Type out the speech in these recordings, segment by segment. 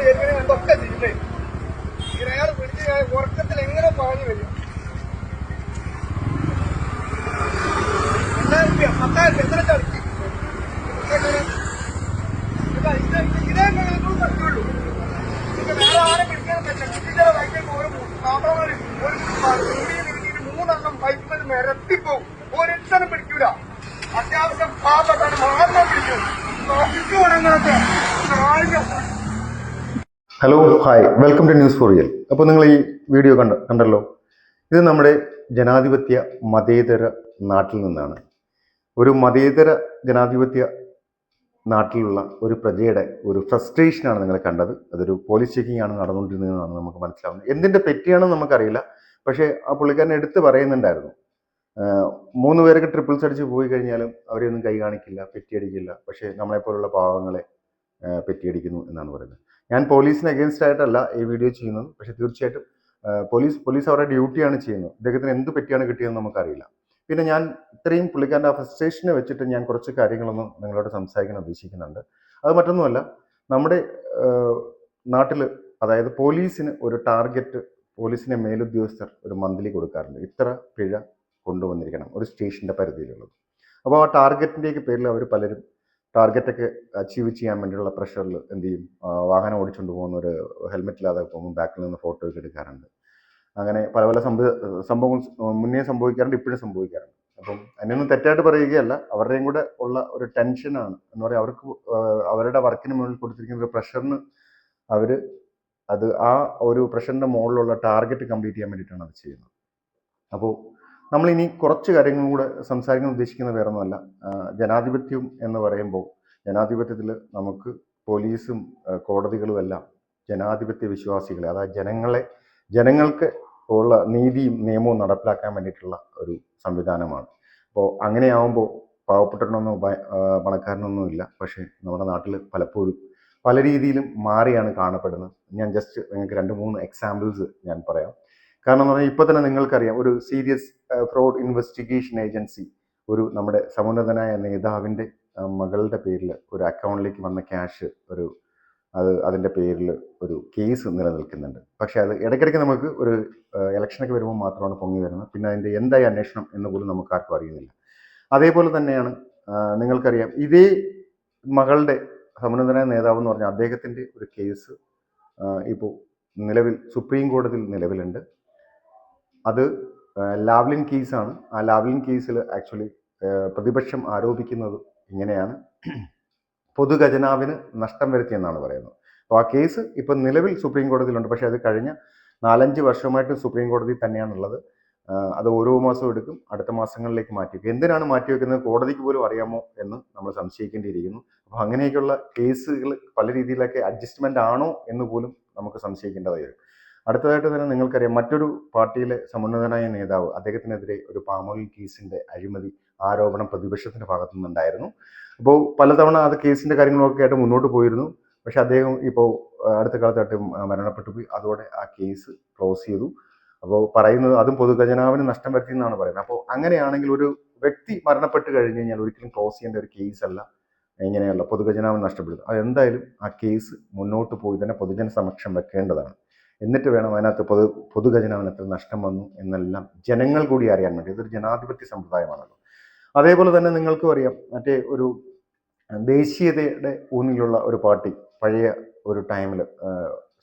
കൊണ്ട് കയറി എന്തൊക്കെ ചെയ്യുന്നേ ഈ അയാൾ പിടിച്ച് ഉറക്കത്തിൽ എങ്ങനെ പാഞ്ഞു വരും? രണ്ടായിരം രൂപ പത്തായിരം രൂപ. എത്ര ചടക്കി ഇതേ ഞങ്ങൾക്കും പറ്റുള്ളൂ. പിന്നെ വേറെ ആരെ പിടിക്കാൻ പറ്റില്ല. കുട്ടികളുടെ ബൈക്കിലേക്ക് ഒരു പാപ്പമാര് ഒരു മൂന്നെണ്ണം ബൈക്കിൽ നിരത്തിപ്പോവും ഒരിത്തനും പിടിക്കൂല. അത്യാവശ്യം പാപ്പത്താണ് മാത്രം പിടിക്കും. നോക്കിക്കോണങ്ങാത്ത നാളിക hello hi welcome to news ഫോറിയൽ അപ്പോൾ നിങ്ങൾ ഈ വീഡിയോ കണ്ട കണ്ടല്ലോ? ഇത് നമ്മുടെ ജനാധിപത്യ മതേതര നാട്ടിൽ നിന്നാണ്. ഒരു മതേതര ജനാധിപത്യ നാട്ടിലുള്ള ഒരു പ്രജയുടെ ഒരു ഫ്രസ്ട്രേഷനാണ് നിങ്ങൾ കണ്ടത്. അതൊരു പോലീസ് ചെക്കിംഗ് ആണ് നടന്നുകൊണ്ടിരുന്നതെന്നാണ് നമുക്ക് മനസ്സിലാവുന്നത്. എന്തിന്റെ പെറ്റിയാണെന്ന് നമുക്കറിയില്ല. പക്ഷേ ആ പുള്ളിക്കാരനെ എടുത്ത് പറയുന്നുണ്ടായിരുന്നു. മൂന്ന് പേരൊക്കെ ട്രിപ്പിൾസ് അടിച്ച് പോയി കഴിഞ്ഞാലും അവരെയൊന്നും കൈ കാണിക്കില്ല പെറ്റിയടിക്കില്ല. പക്ഷേ നമ്മളെപ്പോലുള്ള പാവങ്ങളെ പെറ്റിയടിക്കുന്നു എന്നാണ് പറയുന്നത്. ഞാൻ പോലീസിന് അഗേൻസ്റ്റ് ആയിട്ടല്ല ഈ വീഡിയോ ചെയ്യുന്നത്. പക്ഷെ തീർച്ചയായിട്ടും പോലീസ് പോലീസ് അവരുടെ ഡ്യൂട്ടിയാണ് ചെയ്യുന്നത്. ഇദ്ദേഹത്തിന് എന്ത് പറ്റിയാണ് കിട്ടിയതെന്ന് നമുക്കറിയില്ല. പിന്നെ ഞാൻ ഇത്രയും പുള്ളിക്കാരന്റെ ആ ഫ്രസ്ട്രേഷനെ വെച്ചിട്ട് ഞാൻ കുറച്ച് കാര്യങ്ങളൊന്നും നിങ്ങളോട് സംസാരിക്കാൻ ഉദ്ദേശിക്കുന്നുണ്ട്. അത് മറ്റൊന്നുമല്ല നമ്മുടെ നാട്ടിൽ അതായത് പോലീസിന് ഒരു ടാർഗറ്റ് പോലീസിനെ മേലുദ്യോഗസ്ഥർ ഒരു മന്ത്ലി കൊടുക്കാറുണ്ട്. ഇത്ര പിഴ കൊണ്ടുവന്നിരിക്കണം ഒരു സ്റ്റേഷന്റെ പരിധിയിലുള്ളത്. അപ്പോൾ ആ ടാർഗറ്റിന്റെയൊക്കെ പേരിൽ അവർ പലരും ടാർഗറ്റൊക്കെ അച്ചീവ് ചെയ്യാൻ വേണ്ടിയുള്ള പ്രഷറിൽ എന്ത് ചെയ്യും? വാഹനം ഓടിച്ചുകൊണ്ട് പോകുന്ന ഒരു ഹെൽമെറ്റ് ഇല്ലാതെ പോകുമ്പോൾ ബാക്കിൽ നിന്ന് ഫോട്ടോ ഒക്കെ എടുക്കാറുണ്ട്. അങ്ങനെ പല പല സംഭവ സംഭവങ്ങൾ മുന്നേ സംഭവിക്കാറുണ്ട് ഇപ്പോഴും സംഭവിക്കാറുണ്ട്. അപ്പം അതിനൊന്നും തെറ്റായിട്ട് പറയുകയല്ല. അവരുടെയും കൂടെ ഉള്ള ഒരു ടെൻഷനാണ് എന്ന് പറയാം അവർക്ക് അവരുടെ വർക്കിന് മുകളിൽ കൊടുത്തിരിക്കുന്ന ഒരു പ്രഷറിന് അവർ അത് ആ ഒരു പ്രഷറിന്റെ മുകളിലുള്ള ടാർഗറ്റ് കംപ്ലീറ്റ് ചെയ്യാൻ വേണ്ടിയിട്ടാണ് അത് ചെയ്യുന്നത്. അപ്പോൾ നമ്മളിനി കുറച്ച് കാര്യങ്ങളും കൂടെ സംസാരിക്കാൻ ഉദ്ദേശിക്കുന്ന വേറെ ജനാധിപത്യം എന്ന് പറയുമ്പോൾ ജനാധിപത്യത്തിൽ നമുക്ക് പോലീസും കോടതികളും എല്ലാം ജനാധിപത്യ വിശ്വാസികളെ അതായത് ജനങ്ങളെ ജനങ്ങൾക്ക് ഉള്ള നീതിയും നിയമവും നടപ്പിലാക്കാൻ വേണ്ടിയിട്ടുള്ള ഒരു സംവിധാനമാണ്. അപ്പോൾ അങ്ങനെയാവുമ്പോൾ പാവപ്പെട്ടവനൊന്നും പണക്കാരനൊന്നും ഇല്ല. പക്ഷേ നമ്മുടെ നാട്ടിൽ പലപ്പോഴും പല രീതിയിലും മാറിയാണ് കാണപ്പെടുന്നത്. ഞാൻ ജസ്റ്റ് നിങ്ങൾക്ക് രണ്ട് മൂന്ന് എക്സാമ്പിൾസ് ഞാൻ പറയാം. കാരണം എന്ന് പറഞ്ഞാൽ ഇപ്പോൾ തന്നെ നിങ്ങൾക്കറിയാം ഒരു സീരിയസ് ഫ്രോഡ് ഇൻവെസ്റ്റിഗേഷൻ ഏജൻസി ഒരു നമ്മുടെ സമുന്നതനായ നേതാവിന്റെ മകളുടെ പേരിൽ ഒരു അക്കൗണ്ടിലേക്ക് വന്ന ക്യാഷ് ഒരു അത് അതിന്റെ പേരിൽ ഒരു കേസ് നിലനിൽക്കുന്നുണ്ട്. പക്ഷേ അത് ഇടയ്ക്കിടയ്ക്ക് നമുക്ക് ഒരു ഇലക്ഷനൊക്കെ വരുമ്പോൾ മാത്രമാണ് പൊങ്ങി വരുന്നത്. പിന്നെ അതിന്റെ എന്തായി അന്വേഷണം എന്ന് പോലും നമുക്ക് ആർക്കും അറിയുന്നില്ല. അതേപോലെ തന്നെയാണ് നിങ്ങൾക്കറിയാം ഇതേ മകളുടെ സമുന്നതനായ നേതാവ് എന്ന് പറഞ്ഞാൽ അദ്ദേഹത്തിന്റെ ഒരു കേസ് ഇപ്പോൾ നിലവിൽ സുപ്രീം കോടതിയിൽ നിലവിലുണ്ട്. അത് ലാവ്ലിൻ കേസാണ് ആ ലാവ്ലിൻ കേസിൽ ആക്ച്വലി പ്രതിപക്ഷം ആരോപിക്കുന്നത് ഇങ്ങനെയാണ്. പൊതുഖജനാവിന് നഷ്ടം വരുത്തിയെന്നാണ് പറയുന്നത്. അപ്പോൾ ആ കേസ് ഇപ്പം നിലവിൽ സുപ്രീം കോടതിയിലുണ്ട്. പക്ഷേ അത് കഴിഞ്ഞ നാലഞ്ച് വർഷമായിട്ട് സുപ്രീം കോടതി തന്നെയാണുള്ളത്. അത് ഓരോ മാസവും എടുക്കും അടുത്ത മാസങ്ങളിലേക്ക് മാറ്റി വയ്ക്കും എന്തിനാണ് മാറ്റി വെക്കുന്നത് കോടതിക്ക് പോലും അറിയാമോ എന്ന് നമ്മൾ സംശയിക്കേണ്ടിയിരിക്കുന്നു. അപ്പോൾ അങ്ങനെയൊക്കെയുള്ള കേസുകൾ പല രീതിയിലൊക്കെ അഡ്ജസ്റ്റ്മെന്റ് ആണോ എന്ന് പോലും നമുക്ക് സംശയിക്കേണ്ടതായി വരും. അടുത്തതായിട്ട് തന്നെ നിങ്ങൾക്കറിയാം മറ്റൊരു പാർട്ടിയിലെ സമുന്നതനായ നേതാവ് അദ്ദേഹത്തിനെതിരെ ഒരു പാമോയിൽ കേസിന്റെ അഴിമതി ആരോപണം പ്രതിപക്ഷത്തിന്റെ ഭാഗത്തു നിന്നുണ്ടായിരുന്നു. അപ്പോൾ പലതവണ അത് കേസിന്റെ കാര്യങ്ങളൊക്കെ ആയിട്ട് മുന്നോട്ട് പോയിരുന്നു. പക്ഷെ അദ്ദേഹം ഇപ്പോൾ അടുത്ത കാലത്തായിട്ട് മരണപ്പെട്ടു പോയി. അതോടെ ആ കേസ് ക്ലോസ് ചെയ്തു. അപ്പോൾ പറയുന്നത് അതും പൊതുഖജനാവിന് നഷ്ടം വരുത്തി എന്നാണ് പറയുന്നത്. അപ്പോൾ അങ്ങനെയാണെങ്കിൽ ഒരു വ്യക്തി മരണപ്പെട്ട് കഴിഞ്ഞ് കഴിഞ്ഞാൽ ഒരിക്കലും ക്ലോസ് ചെയ്യേണ്ട ഒരു കേസ് അല്ല ഇങ്ങനെയുള്ള പൊതുഖജനാവിന് നഷ്ടപ്പെടുന്നത്. അതെന്തായാലും ആ കേസ് മുന്നോട്ട് പോയി തന്നെ പൊതുജന സമക്ഷം വെക്കേണ്ടതാണ്. എന്നിട്ട് വേണം അതിനകത്ത് പൊതു പൊതുഖജനാവിന് എത്ര നഷ്ടം വന്നു എന്നെല്ലാം ജനങ്ങൾ കൂടി അറിയാൻ വേണ്ടി. ഇതൊരു ജനാധിപത്യ സമ്പ്രദായമാണല്ലോ. അതേപോലെ തന്നെ നിങ്ങൾക്കും അറിയാം മറ്റേ ഒരു ദേശീയതയുടെ ഊന്നിലുള്ള ഒരു പാർട്ടി പഴയ ഒരു ടൈമിൽ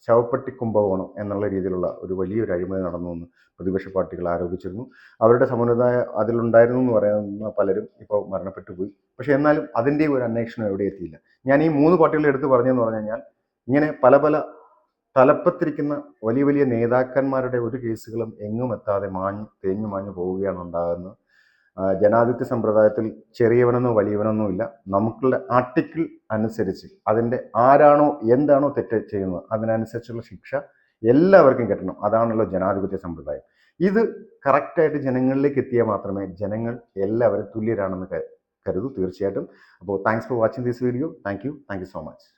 ശവപ്പെട്ടി കുംഭകോണം എന്നുള്ള രീതിയിലുള്ള ഒരു വലിയൊരു അഴിമതി നടന്നു എന്ന് പ്രതിപക്ഷ പാർട്ടികൾ ആരോപിച്ചിരുന്നു. അവരുടെ സമുദായ അതിലുണ്ടായിരുന്നു എന്ന് പറയുന്ന പലരും ഇപ്പോൾ മരണപ്പെട്ടു പോയി. പക്ഷേ എന്നാലും അതിന്റെ ഒരു അന്വേഷണം എവിടെ എത്തിയില്ല. ഞാൻ ഈ മൂന്ന് പാർട്ടികൾ എടുത്ത് പറഞ്ഞതെന്ന് പറഞ്ഞു കഴിഞ്ഞാൽ ഇങ്ങനെ പല പല തലപ്പത്തിരിക്കുന്ന വലിയ വലിയ നേതാക്കന്മാരുടെ ഒരു കേസുകളും എങ്ങും എത്താതെ മാഞ്ഞു തേഞ്ഞു മാഞ്ഞു പോവുകയാണ് ഉണ്ടാകുന്നത്. ജനാധിപത്യ സമ്പ്രദായത്തിൽ ചെറിയവനെന്നോ വലിയവനെന്നോ ഇല്ല. നമുക്കുള്ള ആർട്ടിക്കിൾ അനുസരിച്ച് അതിന്റെ ആരാണോ എന്താണോ തെറ്റ് ചെയ്യുന്നത് അതിനനുസരിച്ചുള്ള ശിക്ഷ എല്ലാവർക്കും കിട്ടണം. അതാണല്ലോ ജനാധിപത്യ സമ്പ്രദായം. ഇത് കറക്റ്റായിട്ട് ജനങ്ങളിലേക്ക് എത്തിയാൽ മാത്രമേ ജനങ്ങൾ എല്ലാവരും തുല്യരാണെന്ന് കരുതൂ. തീർച്ചയായിട്ടും. അപ്പോൾ thanks for watching this video. Thank you. Thank you so much.